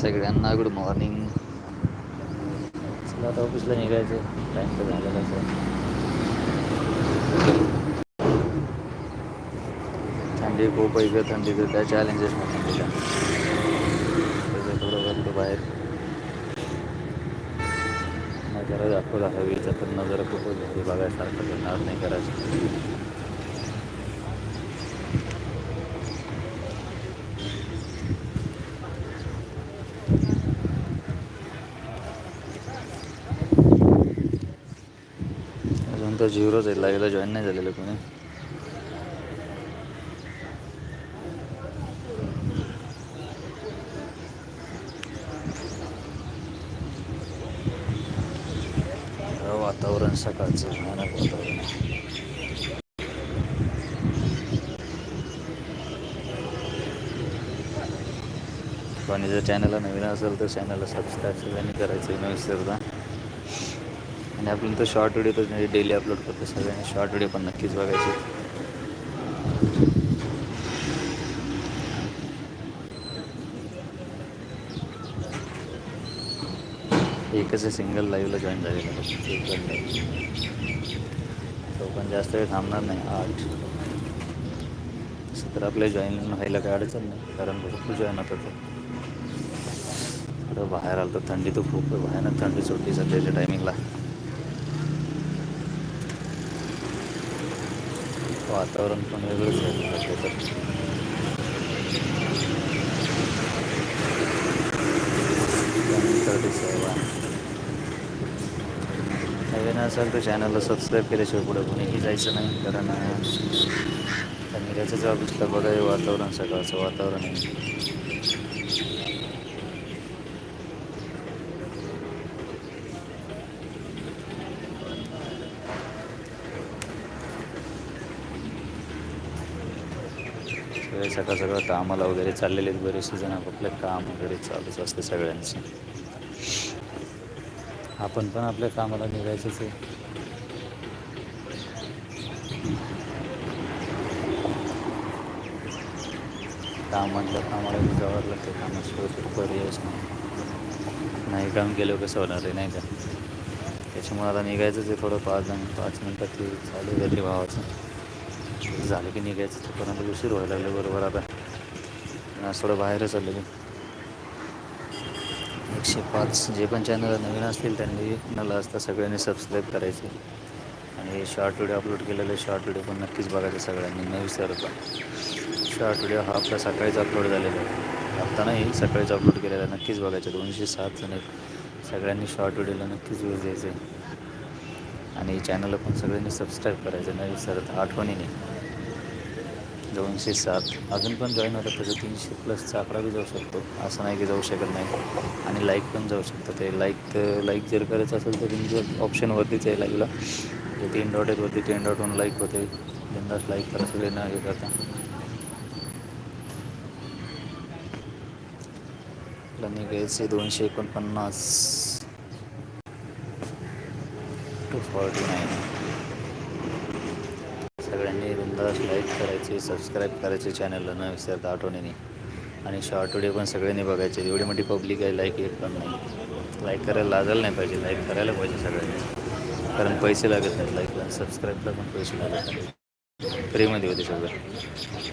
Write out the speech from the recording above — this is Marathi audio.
सगळ्यांना गुड मॉर्निंग चला आता ऑफिसला निघायचं. टाईम तर झालेलाच आहे. थंडी खूप आहे ग थंडीचं काय चॅलेंजेस नाही थंडीला त्याचं थोडं बघतो बाहेर. नजारा दाखवला हवीचा पण नजारा खूपच बघायसारखं करणार नाही करायचं. अजून तर झिरोच आहे लाईव्हला जॉईन नाही झालेलं कोणी वातावरण सकाळचं भयानक वातावरण आहे. जर चॅनलला नवीन असेल तर चॅनलला सबस्क्राईब सगळ्यांनी करायचं न विसरता आणि आपण तर शॉर्ट व्हिडिओ तर डेली अपलोड करतो सगळ्यांनी. शॉर्ट व्हिडिओ पण नक्कीच बघायचे. एकच आहे सिंगल लाईव्हला जॉईन झालेला. एक तो पण जास्त वेळ थांबणार नाही. आठ. तर आपल्या जॉईन व्हायला काही अडचण नाही. कारण भरपूर जॉईन होतं ते. थोडं बाहेर आलं तर थंडी तर खूप भयानक थंडी सुटली सध्याच्या टायमिंगला वातावरण पण वेगळंच आहे तर नवीन असाल तर चॅनलला सबस्क्राईब केल्याशिवाय पुढे कोणीही जायचं नाही कारण निघायचं बघा हे वातावरण सकाळचं वातावरण आहे. सगळे सकाळ सगळं कामाला वगैरे चाललेले आहेत बरेचसे जण आपले काम वगैरे चालूच असते सगळ्यांचं. आपण पण आपल्या कामाला निघायचंच आहे. काम म्हटलं कामाला बी जावं लागतं कामाशिवाय पर्यायच नाही. नाही काम केलं कसं होणार आहे नाही का? त्याच्यामुळे आता निघायचंच आहे थोडं पाच जण पाच मिनटात ते चालू झाली भावाचं. झालं की निघायचं तोपर्यंत उशीर व्हायला लागलं बरोबर. आता थोडं बाहेरच आलं मी एकशे पाच जे पण चॅनल नवीन असतील त्यांनी मला असता सगळ्यांनी सबस्क्राईब करायचे. आणि शॉर्ट व्हिडिओ अपलोड केलेले शॉर्ट व्हिडिओ पण नक्कीच बघायचे सगळ्यांनी न विसरता शॉर्ट व्हिडिओ हा आपला सकाळीच अपलोड झालेला आहे. आत्ता नाही सकाळीच अपलोड केलेला आहे नक्कीच बघायचं. दोनशे सात जण सगळ्यांनी शॉर्ट व्हिडिओला नक्कीच यूज द्यायचे. आणि चॅनलला पण सगळ्यांनी सबस्क्राईब करायचं नाही विसरत आठवणीने. दोनशे सात. अजून पण जॉईन होतं त्याचं तीनशे प्लसचा आकडा बी जाऊ शकतो. असं नाही की जाऊ शकत नाही. आणि लाईक पण जाऊ शकतं. ते लाईक लाईक जर करायचं असेल तर तुमचं ऑप्शनवरतीच आहे लाईकला जे तीन डॉट आहेत वरती तीन डॉटवरून लाईक होते. बिंदास लाईक करा सगळे ना हे करता. आपला निघायचे दोनशे एकोणपन्नास. टू फॉर्टी नाईन सगळ्यांनी बिंदास लाईक करायचे सबस्क्राईब करायचे चॅनलला न विसरता आठवणीने. आणि शॉर्ट व्हिडिओ पण सगळ्यांनी बघायचे. एवढी मोठी पब्लिक आहे लाईक येत पण नाही. लाईक करायला लाजायला नाही पाहिजे. लाईक करायला पाहिजे सगळ्यांनी. कारण पैसे लागत नाहीत. लाईकला सबस्क्राईबला पण पैसे लागत नाही फ्रीमध्ये होते सगळं.